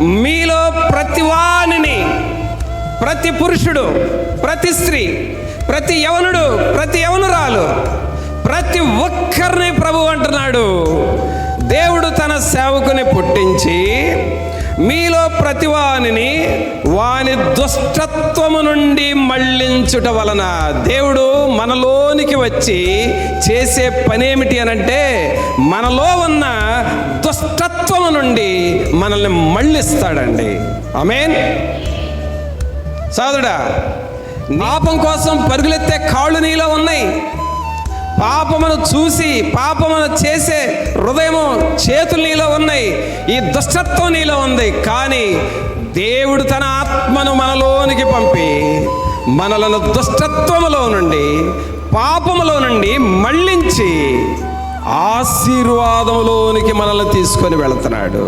మీలో ప్రతి వాణిని ప్రతి పురుషుడు ప్రతి స్త్రీ ప్రతి యవనుడు ప్రతి యవనురాలు ప్రతి ఒక్కరిని ప్రభు అంటున్నాడు. దేవుడు తన సేవకుని పుట్టించి మీలో ప్రతి వానిని వాని దుష్టత్వము నుండి మళ్ళించుట వలన దేవుడు మనలోనికి వచ్చి చేసే పనేమిటి అనంటే మనలో ఉన్న పాపత్వం నుండి మనల్ని మళ్ళిస్తాడండి. ఆమేన్. సోదరుడా పాపం కోసం పరుగులెత్తే కాళ్ళు నీలో ఉన్నాయి. పాపమును చూసి పాపమును చేసే హృదయము చేతులు నీలో ఉన్నాయి. ఈ దుష్టత్వం నీలో ఉంది. కానీ దేవుడు తన ఆత్మను మనలోనికి పంపి మనలను దుష్టత్వములో నుండి పాపములో నుండి మళ్ళించి ఆశీర్వాదంలోనికి మనల్ని తీసుకొని వెళుతున్నాడు.